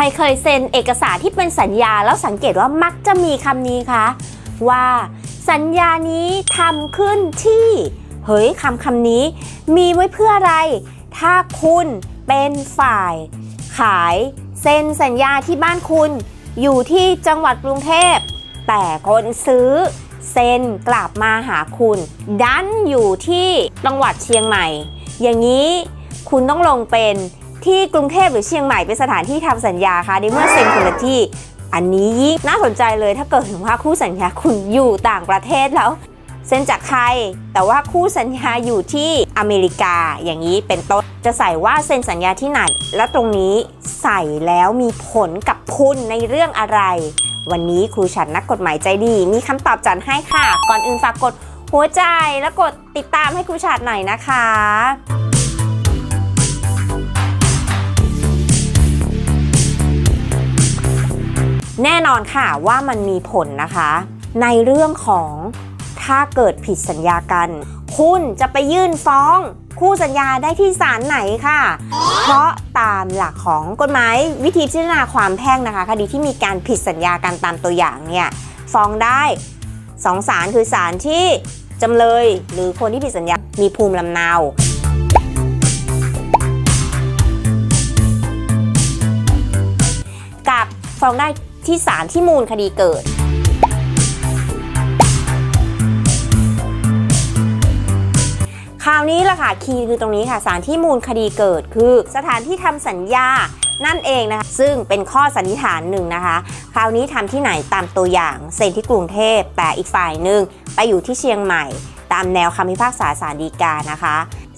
ใครเคยเซ็นเอกสารที่เป็นสัญญาแล้วสังเกตว่ามักจะมีคำนี้คะว่าสัญญานี้ทำขึ้นที่ เฮ้ยคำคำนี้ มีไว้เพื่ออะไร ถ้าคุณเป็นฝ่าย ขายเซ็นสัญญาที่บ้านคุณ อยู่ที่จังหวัดกรุงเทพ แต่คนซื้อเซ็นกลับมาหาคุณ ดันอยู่ที่จังหวัดเชียงใหม่ อย่างนี้คุณต้องลงเป็น ที่กรุงเทพหรือเชียงใหม่เป็นสถานที่ทำสัญญาคะในเมื่อเซ็นคนละที่ อันนี้ยิ่งน่าสนใจเลยถ้าเกิดถึงว่าคู่สัญญาคุณอยู่ต่างประเทศแล้วเซ็นจากใครแต่ว่าคู่สัญญาอยู่ที่อเมริกาอย่างนี้เป็นต้นจะใส่ว่าเซ็นสัญญาที่ไหน และตรงนี้ใส่แล้วมีผลกับคุณในเรื่องอะไร วันนี้ครูฉันนักกฎหมายใจดี มีคำตอบจันให้ค่ะ ก่อนอื่นฝากกดหัวใจและกดติดตามให้ครูฉันหน่อยนะคะ แน่นอนค่ะว่ามันมีผลนะคะ ในเรื่องของถ้าเกิดผิดสัญญากัน คุณจะไปยื่นฟ้องคู่สัญญาได้ที่ศาลไหนค่ะ เพราะตามหลักของกฎหมายวิธีพิจารณาความแพ่งนะคะ คดีที่มีการผิดสัญญากันตามตัวอย่างเนี่ยฟ้องได้สองศาลคือศาลที่จำเลยหรือคนที่ผิดสัญญา มีภูมิลำเนากับฟ้องได้ ที่ศาลที่มูลคดีเกิด คราวนี้ล่ะค่ะคีย์คือตรงนี้ค่ะสารที่มูลคดีเกิดคือสถานที่ทำสัญญานั่นเองนะคะ ซึ่งเป็นข้อสันนิษฐานหนึ่งนะคะ คราวนี้ทำที่ไหนตามตัวอย่างเซ็นที่กรุงเทพ แต่อีกฝ่ายหนึ่งไปอยู่ที่เชียงใหม่ ตามแนวคำพิพากษาสารดีกานะคะ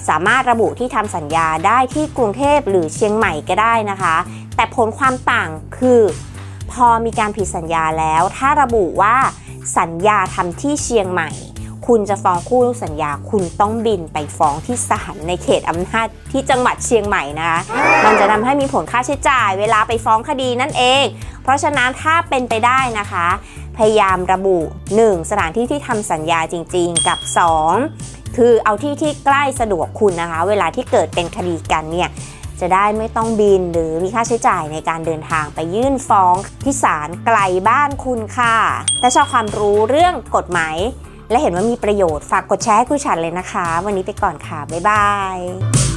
สามารถระบุที่ทำสัญญาได้ที่กรุงเทพหรือเชียงใหม่ก็ได้นะคะ แต่ผลความต่างคือ พอมีการผิดสัญญาแล้ว ถ้าระบุว่าสัญญาทำที่เชียงใหม่ คุณจะฟ้องคู่สัญญาคุณต้องบินไปฟ้องที่ศาลในเขตอำนาจที่จังหวัดเชียงใหม่นะคะ มันจะทำให้มีผลค่าใช้จ่าย เวลาไปฟ้องคดีนั่นเอง เพราะฉะนั้นถ้าเป็นไปได้นะคะ พยายามระบุ 1. สถานที่ที่ทำสัญญาจริง ๆ กับ 2 คือเอาที่ที่ใกล้สะดวกคุณนะคะ เวลาที่เกิดเป็นคดีกันเนี่ย จะได้ไม่ต้องบินหรือมีค่าใช้จ่ายในการเดินทางไปยื่นฟ้องที่ศาลไกลบ้านคุณค่ะถ้าชอบความรู้เรื่องกฎหมายและเห็นว่ามีประโยชน์ฝากกดแชร์ให้คุณฉันเลยนะคะ วันนี้ไปก่อนค่ะ บ๊ายบาย